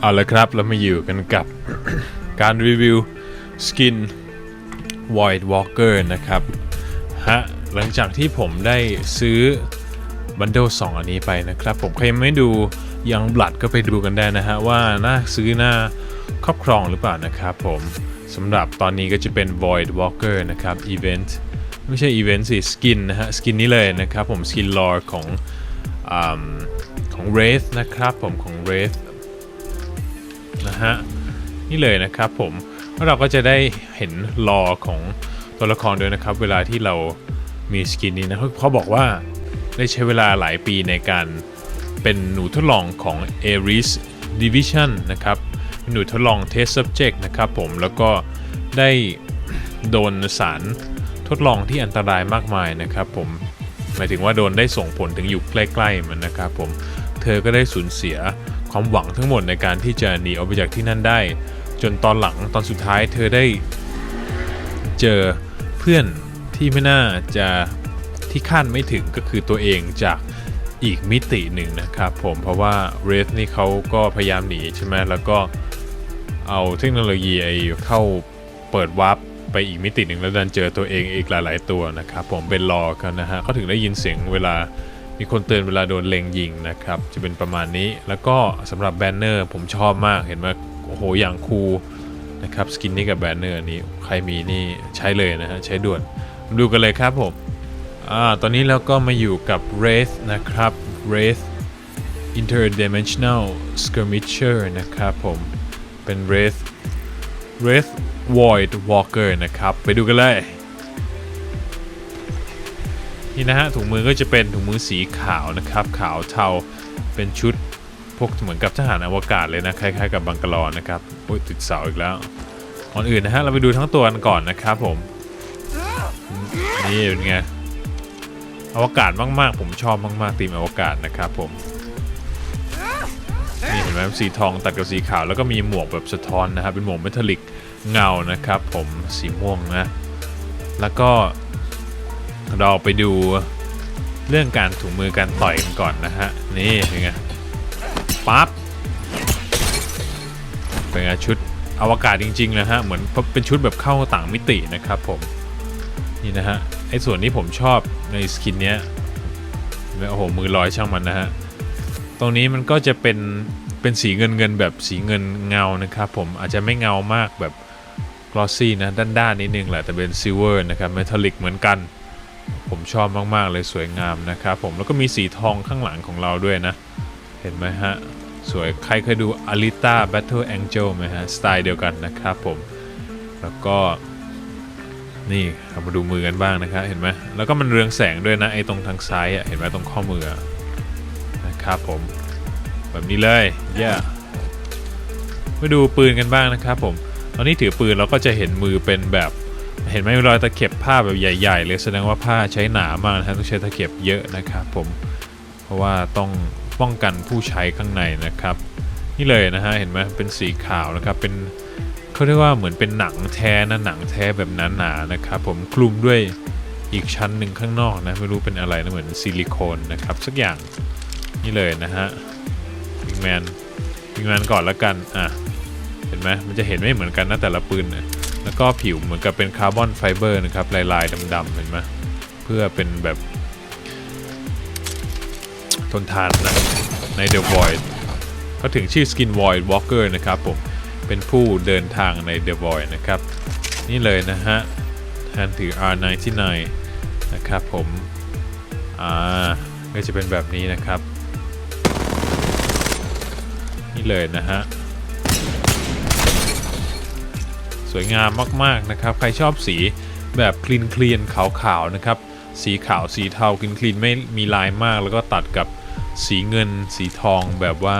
เอาละครับเรามาอยู่กันกับ การรีวิวสกิน Void Walker นะครับ ฮะ หลังจากที่ผมได้ซื้อบันเดิล2อันนี้ไปนะครับ ผมใครยังไม่ดูยังบลัดก็ไปดูกันได้นะฮะ ว่าน่าซื้อน่าครอบครองหรือเปล่านะครับผมสำหรับตอนนี้ก็จะเป็น Void Walker นะครับ Event ไม่ใช่ Event สิสกินนะฮะสกินนี้เลยนะครับผมสกินลอร์ของอของ Wraith นะครับผมของ Wraith นะฮะนี่เลยนะครับผมแล้วเราก็จะได้เห็นลอของตัวละครด้วยนะครับ เวลาที่เรามีสกินนี้นะเขาบอกว่าได้ใช้เวลาหลายปีในการเป็นหนูทดลองของ Ares Division นะครับหนูทดลอง Test Subject นะครับผมแล้วก็ได้โดนสารทดลองที่อันตรายมากมายนะครับผมหมายถึงว่าโดนได้ส่งผลถึงอยู่ใกล้ๆมันนะครับผมเธอก็ได้สูญเสีย ความหวังทั้งหมดในการที่จะหนีออกไปจากที่นั่นได้ จนตอนหลังตอนสุดท้ายเธอได้เจอเพื่อนที่ไม่น่าจะที่คาดไม่ถึงก็คือตัวเองจากอีกมิติหนึ่งนะครับผมเพราะว่าเรสนี่เขาก็พยายามหนีใช่ไหมแล้วก็เอาเทคโนโลยีไอ้เข้าเปิดวาร์ปไปอีกมิติหนึ่งแล้วดันเจอตัวเองอีกหลาย ๆ ตัวนะครับผมเป็นรอกันนะฮะเขาถึงได้ยินเสียงเวลา มีคนเตือนเวลาโดนเล็งยิงนะครับ จะเป็นประมาณนี้แล้วก็สำหรับแบนเนอร์ผมชอบมากเห็นไหมโอ้โหอย่างคูลนะครับสกินนี่กับแบนเนอร์นี้ใครมีนี่ใช้เลยนะฮะใช้ด่วนดูกันเลยครับผมอ่าตอนนี้เราก็มาอยู่กับ Wraith นะครับ Wraith Interdimensional Skirmisher นะครับผมเป็น Wraith Wraith Void Walker นะครับ ไปดูกันเลย นี่นะฮะถุงมือก็จะเป็นถุงมือสีขาวนะครับ ขาวเทาเป็นชุดพวกเหมือนกับทหารอวกาศเลยนะคล้ายๆกับบังกะลอนะครับโอ้ยติดเสาอีกแล้วก่อนอื่นนะฮะเราไปดูทั้งตัวกันก่อนนะครับผมนี่เป็นไงอวกาศมากๆ ผมชอบมากๆธีมอวกาศนะครับผมนี่เห็นไหมสีทองตัดกับสีขาวแล้วก็มีหมวกแบบสะท้อนนะครับเป็นหมวกเมทัลลิกเงานะครับ ผมสีม่วงนะแล้วก็ เราไปดูเรื่องการถุงมือการต่อยกันก่อนนะฮะ นี่เป็นไงปั๊บเป็นไงชุดอวกาศจริงๆนะฮะ เหมือนเป็นชุดแบบเข้าต่างมิตินะครับผม นี่นะฮะ ไอ้ส่วนที่ผมชอบในสกินเนี้ยโอ้โห มือลอยช่างมันนะฮะ ตรงนี้มันก็จะเป็น เป็นสีเงินเงินแบบสีเงินเงานะครับผม อาจจะไม่เงามากแบบกลอสซี่นะ ด้านๆนิดนึงแหละ แต่เป็นซิลเวอร์นะครับ เมทัลลิกเหมือนกัน ผมชอบมากๆเลยสวยงามนะครับผมแล้วก็มีสีทองข้างหลังของเราด้วยนะ เห็นไหมฮะ สวยใครเคยดู Alita Battle Angel ไหมฮะ สไตล์เดียวกันนะครับผม แล้วก็ นี่เรามาดูมือกันบ้างนะครับเห็นไหมแล้วก็มันเรืองแสงด้วยนะไอ้ตรงทางซ้ายอะเห็นไหมตรงข้อมือนะครับผม แบบนี้เลยเย่มาดูปืนกันบ้างนะครับผมตอนนี้ถือปืนเราก็จะเห็นมือเป็นแบบ เห็นไหมรอยตะเข็บผ้าแบบใหญ่ๆเลยแสดงว่าผ้าใช้หนามากนะฮะต้องใช้ตะเข็บเยอะนะครับผมเพราะว่าต้องป้องกันผู้ใช้ข้างในนะครับ นี่เลยนะฮะเห็นไหมเป็นสีขาวนะครับเป็นเขาเรียกว่าเหมือนเป็นหนังแท้นะหนังแท้แบบหนาๆนะครับผมคลุมด้วยอีกชั้นหนึ่งข้างนอกนะไม่รู้เป็นอะไรนะเหมือนซิลิโคนนะครับสักอย่างนี่เลยนะฮะวิงแมนวิงแมนก่อนแล้วกันอะเห็นไหมมันจะเห็นไม่เหมือนกันนะแต่ละปืนนะ แล้วก็ผิวเหมือนกับเป็นคาร์บอนไฟเบอร์นะครับ ลายๆดำๆเห็นไหมเพื่อเป็นแบบ ทนทานนะ ใน The Void ก็ถึงชื่อ Skin Void Walker นะครับผม เป็นผู้เดินทางใน The Void นะครับ นี่เลยนะฮะแทนถือ R99 นะครับผม อ่า ก็จะเป็นแบบนี้นะครับ นี่เลยนะฮะ สวยงามมากๆนะครับ ใครชอบสีแบบคลีนคลีนขาวๆนะครับ สีขาวสีเทาคลีนคลีนไม่มีลายมาก แล้วก็ตัดกับสีเงินสีทองแบบว่า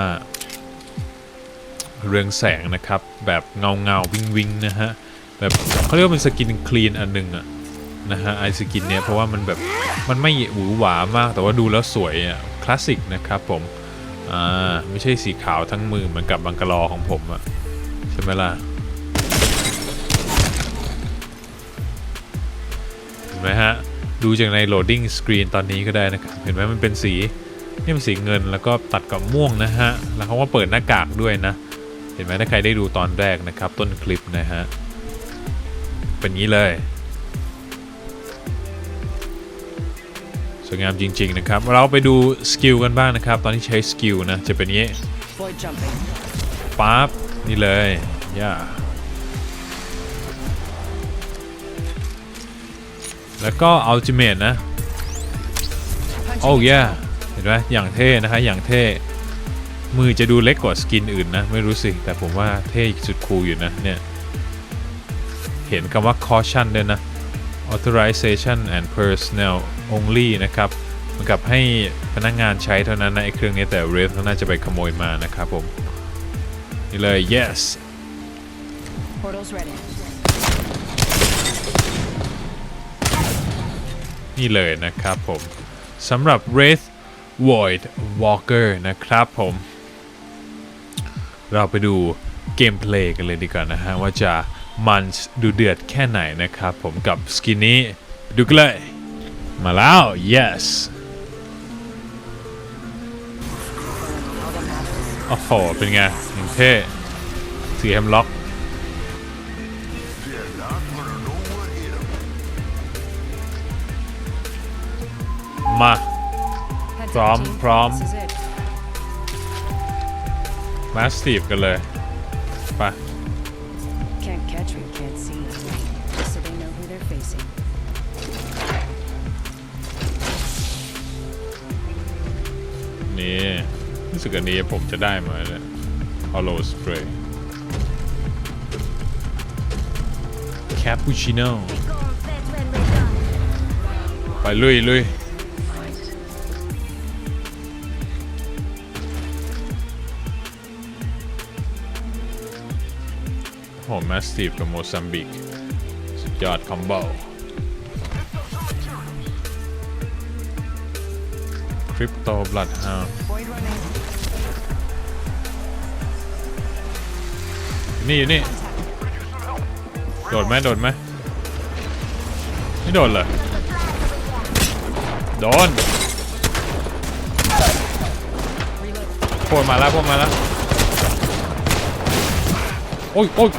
เรืองแสงนะครับ แบบเงาเงาวิงวิงนะฮะ แบบเขาเรียกว่าเป็นสกินคลีนอันหนึ่งอะนะฮะไอสกินเนี้ยเพราะว่ามันแบบมันไม่หวือหวามาก แต่ว่าดูแล้วสวยอะคลาสสิกนะครับผมอ่าไม่ใช่สีขาวทั้งมือเหมือนกับบังกะลอของผมอะใช่ไหมล่ะ ห็นไหมฮะ ดูจากใน loading screen ตอนนี้ก็ได้นะครับ เห็นไหมมันเป็นสีนี่เป็นสีเงินแล้วก็ตัดกับม่วงนะฮะ แล้วเขาก็เปิดหน้ากากด้วยนะ เห็นไหมถ้าใครได้ดูตอนแรกนะครับ ต้นคลิปนะฮะ เป็นงี้เลยสวยงามจริง ๆ นะครับ เราไปดูสกิลกันบ้างนะครับ ตอนที่ใช้สกิลนะ จะเป็นงี้ Void jumping. ปั๊บนี่เลยย่า แล้วก็ Ultimate นะ โอ้ยเห็นไหมอย่างเท่นะฮะอย่างเท่ มือจะดูเล็กกว่าสกินอื่นนะ ไม่รู้สิ แต่ผมว่าเท่สุดคูลอยู่นะ เนี่ย เห็นคำว่า caution ด้วยนะ authorization and personnel only นะครับเหมือนกับให้พนักงานใช้เท่านั้นนะไอ้เครื่องนี้แต่ Wraith เขาน่าจะไปขโมยมานะครับผม นี่เลย yes Portal's ready. นี่เลยนะครับผมสำหรับ Wraith Void Walker นะครับผม เราไปดูเกมเพลย์กันเลยดีกว่านะฮะ ว่าจะมันดูเดือดแค่ไหนนะครับผมกับสกินนี้ ดูกันเลย มาแล้ว yes โอ้โห เป็นไงอย่างเท่สีแฮมล็อก มา Heads Prom, up, team. prom. This is it. มาสตีฟกันเลย ไป Can't catch what you can't see. So they know who they're facing. นี่รู้สึกอันนี้ผมจะได้มาเลย Hollow Spray Cappuccino ไปลุยลุย หแมสตีฟกับโมซัมบิก สุดยอดคอมโบคริปโตบลัดฮาวนี่อยู่นี่ โดดไหมโดดไหมไม่โดนเลยโดนพวกมาแล้วพวกมาแล้ว โอ้ยโอ้ย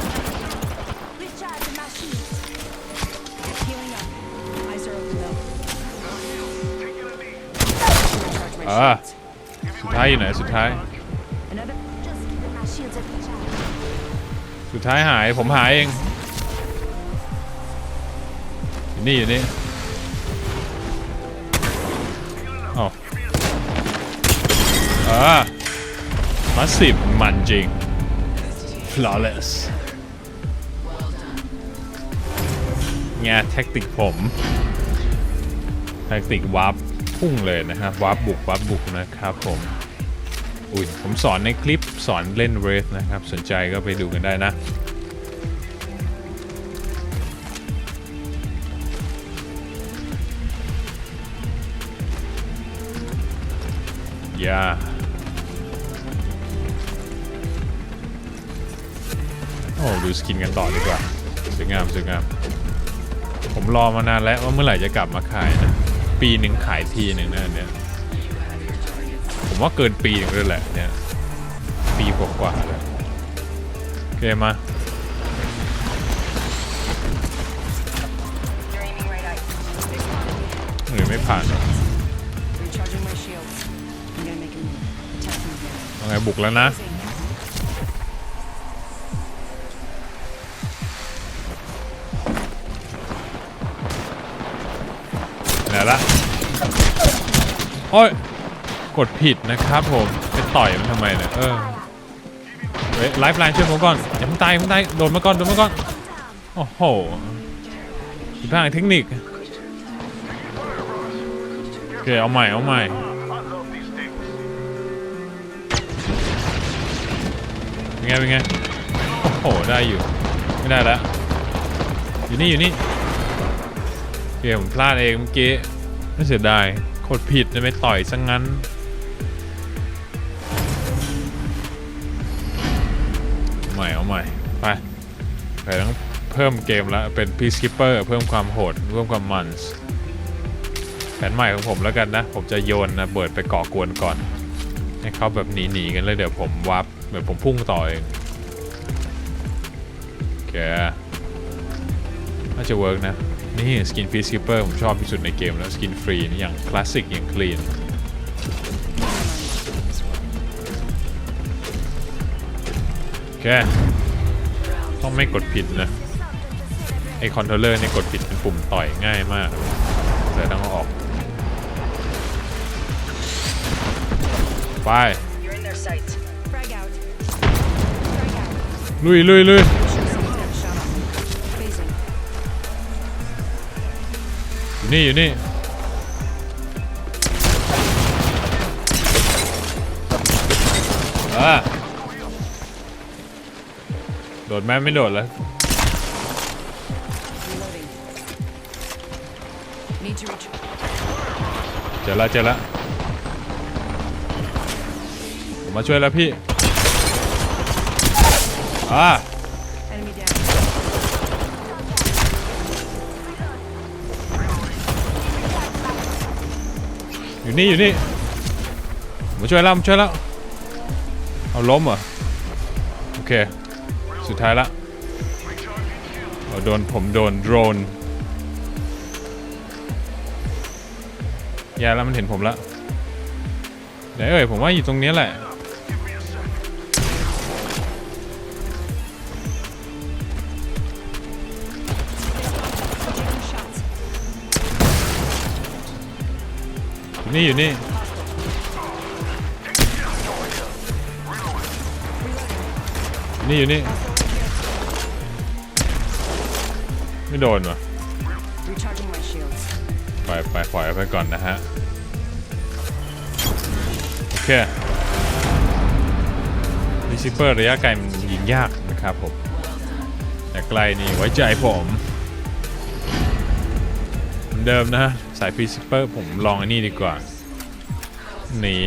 สุดท้ายอยู่ไหนสุดท้าย สุดท้ายหายผมหายเองอยู่นี่อยู่นี่อ๋ออ่ามาสิบมันจริง flawless ไงแท็กติกผม แท็กติกวาร์ป พุ่งเลยนะครับวาร์ปบุกวาร์ปบุกนะครับผมอุ้ยผมสอนในคลิปสอนเล่นเรสนะครับ สนใจก็ไปดูกันได้นะอย่าโอ้ดูสกินกันต่อดีกว่าสวยงามสวยงาม ผมรอมานานแล้วว่าเมื่อไหร่จะกลับมาขายนะ ปีหนึ่งขายทีหนึ่งนะอันเนี่ย ผมว่าเกินปีหนึงเลยแหละเนี่ย ปีกว่าๆแล้วโอเคมา You're aiming right at you. หรือไม่ผ่านหรอ Recharging my shields. I'm gonna make a move. Attack from here. เอาไงบุกแล้วนะ ไหนละโอ้ย กดผิดนะครับผมไปต่อยมันทำไมเนี่ยเออเฮ้ยไลฟ์ไลน์ช่วยผมก่อนอย่าเพิ่งตายเพิ่งตายโดดมาก่อนโดดมาก่อนโอ้โหผิดพลาดทางเทคนิคโอเคเอาใหม่เอาใหม่เป็นไงเป็นไงโอ้โหได้อยู่ไม่ได้แล้วอยู่นี่อยู่นี่ เกมผมพลาดเองเมื่อกี้ไม่เสียดายโคตรผิดเลยไม่ต่อยซะงงั้น ใหม่เอาใหม่ไปไปต้องเพิ่มเกมแล้วเป็น Peacekeeper เพิ่มความโหดเพิ่มความมันแผนใหม่ของผมแล้วกันนะ ผมจะโยนนะเบิดไปก่อกวนก่อน ให้เขาแบบหนีๆกันเลยเดี๋ยวผมวับเดี๋ยวผมพุ่งต่อเองแกน่าจะเวิร์กนะ นี่สกินฟรีสกิปเปอร์ผมชอบที่สุดในเกมแล้วสกินฟรีนี่อย่างคลาสสิกอย่างคลีนโอเค ต้องไม่กดผิดนะ ไอคอนโทรลเลอร์เนี่ยกดผิดเป็นปุ่มต่อยง่ายมากแต่ต้องเอาออก ไป You're in their sights. Frag out. Frag out. ลุยลุยลุย อยู่นี่อยู่นี่อ่าโดดแม่ไม่โดดแล้ว Reloading. Need to reach. เจอละเจอละผมมาช่วยแล้วพี่อ่า อยู่นี่อยู่นี่มาช่วยแล้วมาช่วยแล้วเอาล้มเหรอโอเค สุดท้ายละเอาโดนผมโดนโดรนแย่แล้วมันเห็นผมแล้วไหนเอ่ยผมว่าอยู่ตรงนี้แหละ อยู่นี่อยู่นี่นี่อยู่นี่ไม่โดนวะไปล่อยไปปล่อยไปก่อนนะฮะ โอเคลิซิเปอร์ระยะไกลมันยิงยากนะครับผม แต่ไกลนี่ไว้ใจผม เหมือนเดิมนะฮะ สายฟิซิเปอร์ผมลองอันนี้ดีกว่า นี่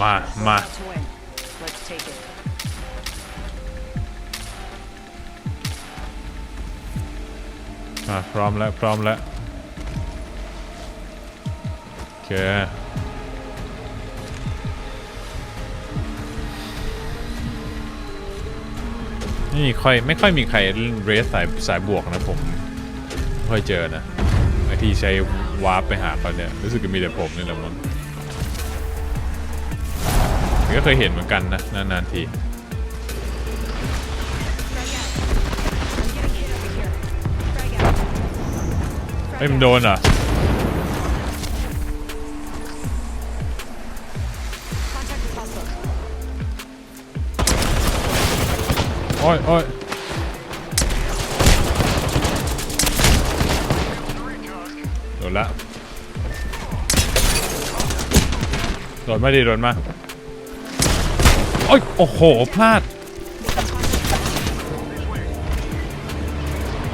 มา มาอะพร้อมแล้ว พร้อมแล้ว โอเคนี่ค่อยไม่ค่อยมีใครเล่นเรสสายสายบวกนะผมไม่ค่อยเจอนะ ที่ใช้วาร์ปไปหาเขาเนี่ย รู้สึกจะมีแต่ผมนี่แหละมั้งก็เคยเห็นเหมือนกันนะ นานๆที Frag out. I'm getting hit over here. Frag out. เฮ้ยมันโดนอะโอ้ยโอ้ย โดนมาดิโดนมาโอ้ยโอ้โห พลาด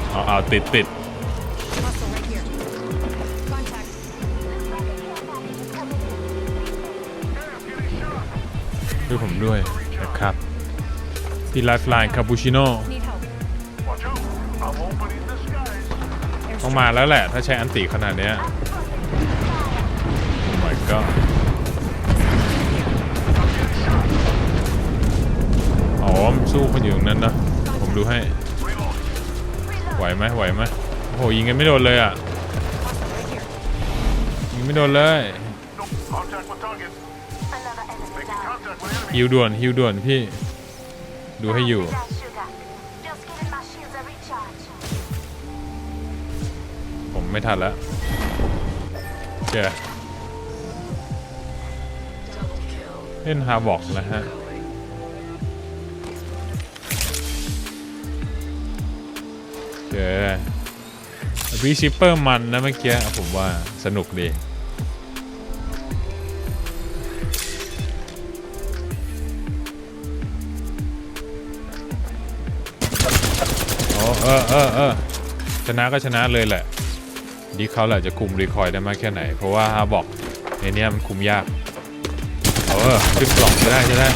เอาเอาติดติด Hostile right here. Contact. ด้วยผมด้วยนะครับ ที่ไลฟ์ไลน์คาปูชิโน่ Need help. Watch out. I'm opening the skies. ต้อง Airstrike. มาแล้วแหละ ถ้าใช้อันติขนาดเนี้ย Oh my god มสู้คนอยู่ตรงนั้นนะ ผมดูให้ ไหวไหมไหวไหมโอ้โหยิงกันไม่โดนเลยอะ ยิงไม่โดนเลยฮิวด่วนฮิวด่วนพี่ ดูให้อยู่ผมไม่ทันแล้วเจ้เล่นฮาบอกแล้วฮะ เจอบีชิปเปอร์มันนะเมื่อกี้ผมว่าสนุกดีอ้เออเออเออชนะก็ชนะเลยแหละ ดีเขาแหละจะคุมรีคอยได้มากแค่ไหน เพราะว่าฮาบอกในนี้มันคุมยาก เออขึ้นกล่องจะได้จะได้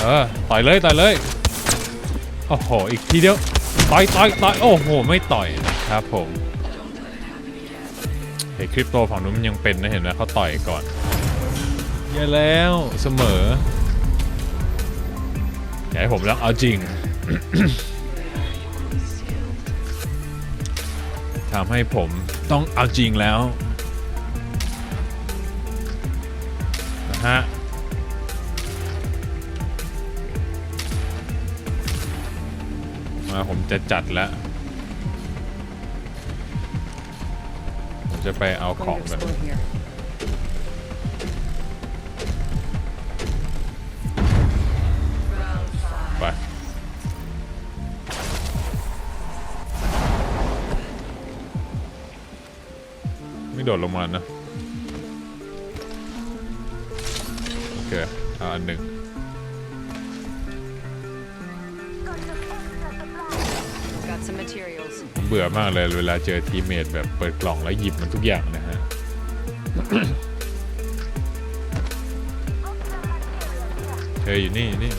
เออ ต่อยเลย ต่อยเลย โอ้โห อีกทีเดียว ต่อยต่อยต่อยโอ้โห ไม่ต่อยนะครับผมเห็นคริปโตฝั่งนู้นมันยังเป็นนะเห็นไหมเขาต่อยก่อนเยอะแล้วเสมออยากให้ผมแล้วเอาจริงทำให้ผมต้องเอาจริงแล้ว จะจัดแล้วผมจะไปเอาของ Going to กันไปไม่โดดลงมานะ โอเคเอาหนึ่ง เบื่อมากเลยเวลาเจอทีเมทแบบเปิดกล่องแล้วหยิบมันทุกอย่างนะฮะเธออยู่นี่นี่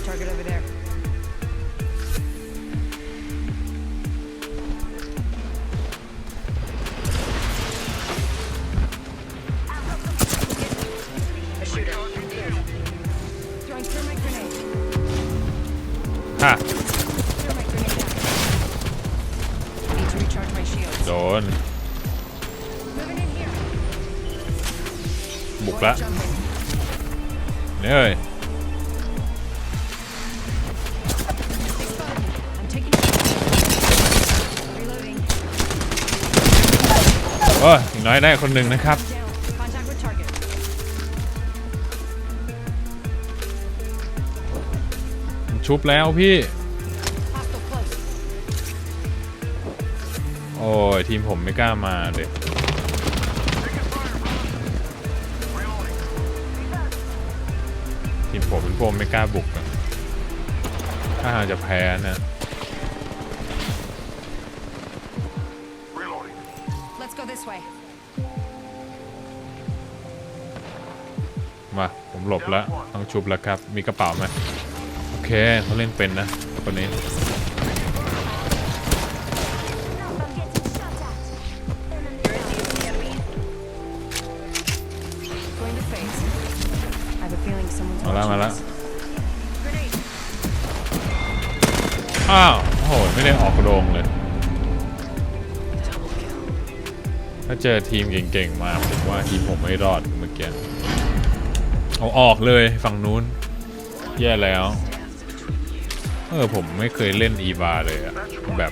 อยได้คนหนึ่งนะครับ ชุบแล้วพี่ โอ้ย ทีมผมไม่กล้ามาเลยทีมผมเป็นพวกไม่กล้าบุกอะถ้าหากจะแพ้นะ ผมหลบแล้วต้องชุบแล้วครับ มีกระเป๋าไหมโอเคเขาเล่นเป็นนะคนนี้ Going to phase. I have a feeling someone's มาแล้วมาแล้วอ้าวโอ้โหไม่ได้ออกโรงเลย ถ้าเจอทีมเก่งๆมาผมว่าทีมผมไม่รอด เออาออกเลยฝั่งนู้น แย่แล้ว เออผมไม่เคยเล่นอีวาเลยอะแบบ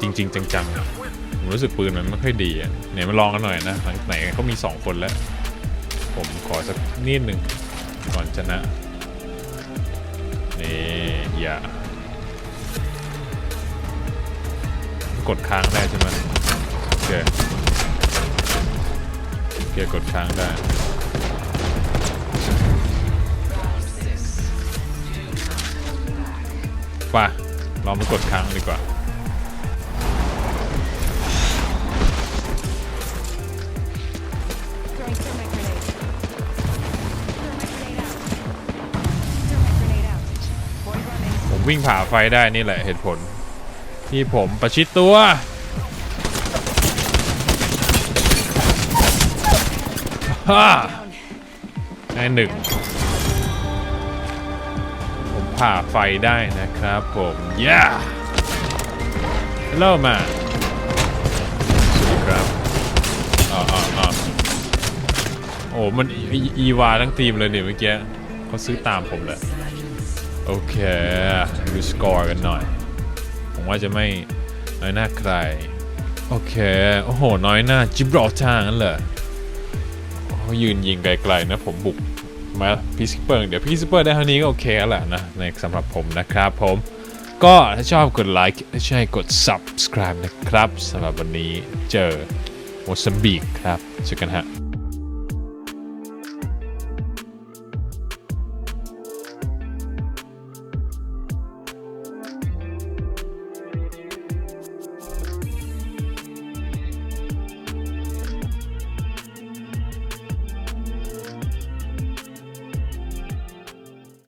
จริง ๆ จังๆ ผมรู้สึกปืนมันไม่ค่อยดีอะเนี่ยมาลองกันหน่อยนะไหนเขามี 2 คนแล้ว ผมขอสักนิดหนึ่งก่อนชนะ นี่ อย่า กดค้างได้ใช่ไหมโอเคโอเคกดค้างได้ ปะเรามากดค้างดีกว่า ผมวิ่งผ่าไฟได้นี่แหละเหตุผล ที่ผมประชิดตัวฮ่าได้หนึ่ง ผ่าไฟได้นะครับผมย่าฮัลโหลมาสวัสดีครับอ๋ออ๋ออ๋อโอ้มันอีอีวาทั้งทีมเลยเนี่ยเมื่อกี้เขาซื้อตามผมเลยโอเคดูสกอร์กันหน่อย ผมว่าจะไม่น้อยหน้าใคร โอเค โอ้โห น้อยหน้าจิบรอทางั้นเหรอเขายืนยิงไกลๆนะผมบุก มาพีซิเปิลเดี๋ยวพีซิเปิลได้เท่านี้ก็โอเคแล้วแหละนะในสำหรับผมนะครับผมก็ถ้าชอบกดไลค์ถ้าใช่กด subscribe นะครับสำหรับวันนี้เจอโมซัมบิกครับเจอกันฮะ